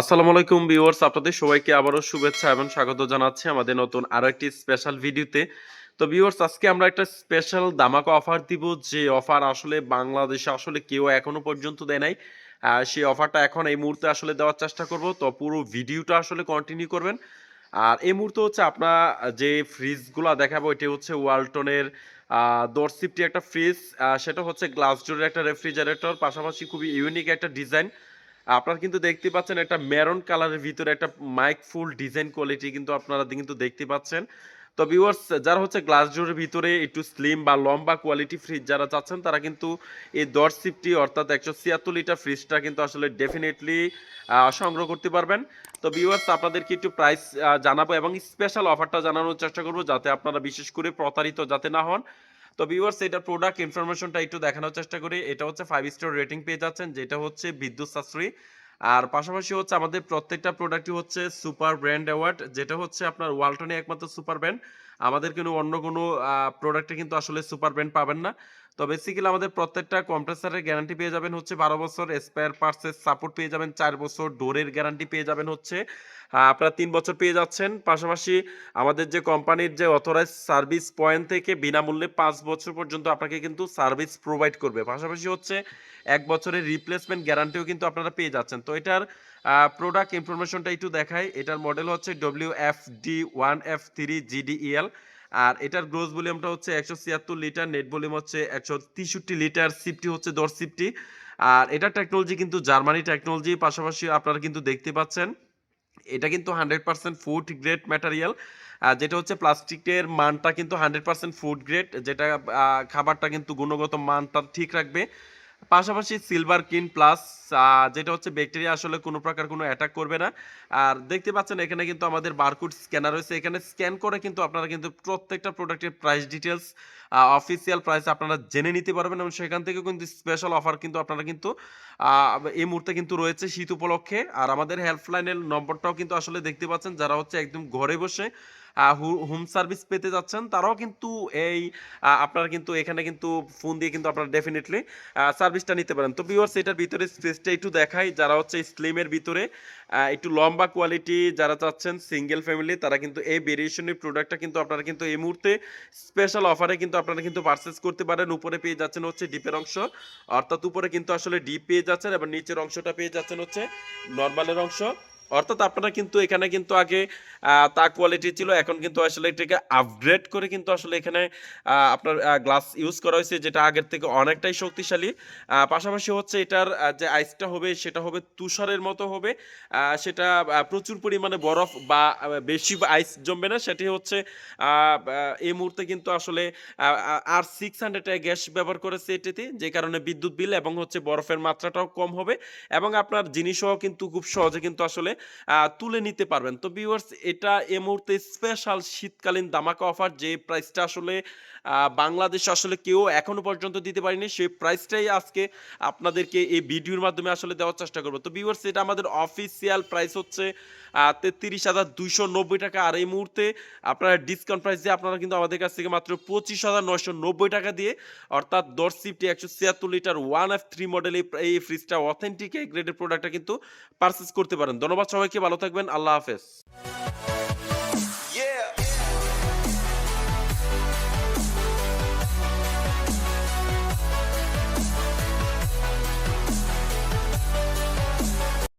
আসসালামু আলাইকুম ভিউয়ার্স, আপনাদের সবাইকে আবারও শুভেচ্ছা এবং স্বাগত জানাচ্ছি আমাদের নতুন আরও একটি স্পেশাল ভিডিওতে তো ভিউয়ার্স, আজকে আমরা একটা স্পেশাল দামাকা অফার দিব, যে অফার আসলে বাংলাদেশে আসলে কেউ এখনও পর্যন্ত দেয় নাই। সেই অফারটা এখন এই মুহূর্তে আসলে দেওয়ার চেষ্টা করব। তো পুরো ভিডিওটা আসলে কন্টিনিউ করবেন। আর এই মুহূর্তে হচ্ছে আপনার যে ফ্রিজগুলো দেখাবো, এটি হচ্ছে ওয়ালটনের দর্সিপটি একটা ফ্রিজ সেটা হচ্ছে গ্লাস ডোরের একটা রেফ্রিজারেটর পাশাপাশি খুবই ইউনিক একটা ডিজাইন আপনারা কিন্তু দেখতে পাচ্ছেন একটা মেরন কালারের ভিতরে একটা মাইক ফুল ডিজাইন কোয়ালিটি কিন্তু আপনারা কিন্তু দেখতে পাচ্ছেন। তো ভিউয়ার্স যারা হচ্ছে গ্লাস ডোরের ভিতরে একটু স্লিম বা লম্বা কোয়ালিটি ফ্রিজ যারা চাচ্ছেন, তারা কিন্তু এই দর্শিপটি অর্থাৎ একশো ছিয়াত্তর লিটার ফ্রিজটা কিন্তু আসলে ডেফিনেটলি সংগ্রহ করতে পারবেন। তো ভিউয়ার্স আপনাদেরকে একটু প্রাইস জানাব এবং স্পেশাল অফারটা জানানোর চেষ্টা করব যাতে আপনারা বিশেষ করে প্রতারিত যাতে না হন। তো ভিউয়ার্স এটা প্রোডাক্ট ইনফরমেশনটা একটু দেখানোর চেষ্টা করি। এটা হচ্ছে ফাইভ স্টার রেটিং পেয়ে যাচ্ছেন, যেটা হচ্ছে বিদ্যুৎ সাশ্রয়ী। আর পাশাপাশি হচ্ছে আমাদের প্রত্যেকটা প্রোডাক্টই হচ্ছে সুপার ব্র্যান্ড অ্যাওয়ার্ড যেটা হচ্ছে আপনার ওয়ালটনে একমাত্র সুপার ব্র্যান্ড আমাদের কিন্তু অন্য কোনো প্রোডাক্টে কিন্তু আসলে সুপার ব্র্যান্ড পাবেন না। তো বেসিক্যালি আমাদের প্রত্যেকটা কম্প্রেসারের গ্যারান্টি পেয়ে যাবেন হচ্ছে বারো বছর স্পেয়ার পার্টসের সাপোর্ট পেয়ে যাবেন, চার বছর ডোরের গ্যারান্টি পেয়ে যাবেন হচ্ছে। আপনারা তিন বছর পেয়ে যাচ্ছেন। পাশাপাশি আমাদের যে কোম্পানির যে অথরাইজ সার্ভিস পয়েন্ট থেকে বিনামূল্যে পাঁচ বছর পর্যন্ত আপনাকে কিন্তু সার্ভিস প্রোভাইড করবে। পাশাপাশি হচ্ছে এক বছরের রিপ্লেসমেন্ট গ্যারান্টিও কিন্তু আপনারা পেয়ে যাচ্ছেন। তো এটার প্রোডাক্ট ইনফরমেশনটা একটু দেখাই। এটার মডেল হচ্ছে W F D one F three GDEL আর এটার গ্রোস ভলিউমটা হচ্ছে একশো ছিয়াত্তর লিটার নেট ভলিউম হচ্ছে একশো তেষট্টি লিটার সিফটি হচ্ছে দশ সিফটি আর এটার টেকনোলজি কিন্তু জার্মানি টেকনোলজি পাশাপাশি আপনারা কিন্তু দেখতে পাচ্ছেন, এটা কিন্তু hundred percent food grade material যেটা হচ্ছে প্লাস্টিকের মানটা কিন্তু হান্ড্রেড পার্সেন্ট ফুড গ্রেড যেটা খাবারটা কিন্তু গুণগত মানটা ঠিক রাখবে। পাশাপাশি সিলভার কিন প্লাস যেটা হচ্ছে ব্যাকটেরিয়া আসলে কোনো প্রকার কোনো অ্যাটাক করবে না। আর দেখতে পাচ্ছেন এখানে কিন্তু আমাদের বারকোড স্ক্যানার রয়েছে। এখানে স্ক্যান করে কিন্তু আপনারা কিন্তু প্রত্যেকটা প্রোডাক্টের প্রাইস ডিটেলস অফিসিয়াল প্রাইস আপনারা জেনে নিতে পারবেন এবং সেখান থেকে কিন্তু স্পেশাল অফার কিন্তু আপনারা কিন্তু এই মুহূর্তে কিন্তু রয়েছে শীত উপলক্ষে। আর আমাদের হেল্পলাইনের নম্বরটাও কিন্তু আসলে দেখতে পাচ্ছেন, যারা হচ্ছে একদম ঘরে বসে হোম সার্ভিস পেতে যাচ্ছেন, তারাও কিন্তু এই আপনারা কিন্তু এখানে কিন্তু ফোন দিয়ে কিন্তু আপনারা ডেফিনেটলি সার্ভিসটা নিতে পারেন। তো ভিউয়ার্স এটার ভিতরে স্পেসটা একটু দেখাই, যারা হচ্ছে স্লিমের ভিতরে একটু লম্বা কোয়ালিটি যারা চাচ্ছেন সিঙ্গেল ফ্যামিলি তারা কিন্তু এই ভেরিয়েশনের প্রোডাক্টটা কিন্তু আপনারা কিন্তু এই মুহূর্তে স্পেশাল অফারে কিন্তু আপনারা কিন্তু পারচেস করতে পারেন। উপরে পেয়ে যাচ্ছেন হচ্ছে ডিপের অংশ, অর্থাৎ উপরে কিন্তু আসলে ডিপ পেয়ে যাচ্ছেন এবং নিচের অংশটা পেয়ে যাচ্ছেন হচ্ছে নর্মালের অংশ। অর্থাৎ আপনারা কিন্তু এখানে কিন্তু আগে তা কোয়ালিটি ছিল, এখন কিন্তু আসলে এটাকে আপগ্রেড করে কিন্তু আসলে এখানে আপনার গ্লাস ইউজ করা হয়েছে, যেটা আগের থেকে অনেকটাই শক্তিশালী। পাশাপাশি হচ্ছে এটার যে আইসটা হবে, সেটা হবে তুষারের মতো হবে। সেটা প্রচুর পরিমাণে বরফ বা বেশি আইস জমবে না, সেটি হচ্ছে এই মুহূর্তে কিন্তু আসলে আর সিক্স হান্ড্রেড গ্যাস ব্যবহার করেছে এটিতে, যে কারণে বিদ্যুৎ বিল এবং হচ্ছে বরফের মাত্রাটাও কম হবে। এবং আপনার জিনিসও কিন্তু খুব সহজে কিন্তু আসলে তুলে নিতে পারবেন। তো ভিউয়ার্স এটা এই মুহূর্তে স্পেশাল শীতকালীন দামাকা অফার যে প্রাইসটা আসলে বাংলাদেশে আসলে কেউ এখনও পর্যন্ত দিতে পারেনি, সেই প্রাইসটাই আজকে আপনাদেরকে এই ভিডিওর মাধ্যমে আসলে দেওয়ার চেষ্টা করব। তো ভিউয়ার্স এটা আমাদের অফিসিয়াল প্রাইস হচ্ছে তেত্রিশ হাজার দুইশো নব্বই টাকা। আর এই মুহূর্তে আপনারা ডিসকাউন্ট প্রাইস দিয়ে আপনারা কিন্তু আমাদের কাছ থেকে মাত্র পঁচিশ হাজার নয়শো নব্বই টাকা দিয়ে, অর্থাৎ দশ সিফটি একশো ছিয়াত্তর litre one F three model এই ফ্রিজটা অথেন্টিক এই গ্রেডের প্রোডাক্টটা কিন্তু পারচেস করতে পারেন। সবাইকে ভালো থাকবেন আল্লাহ হাফেজ।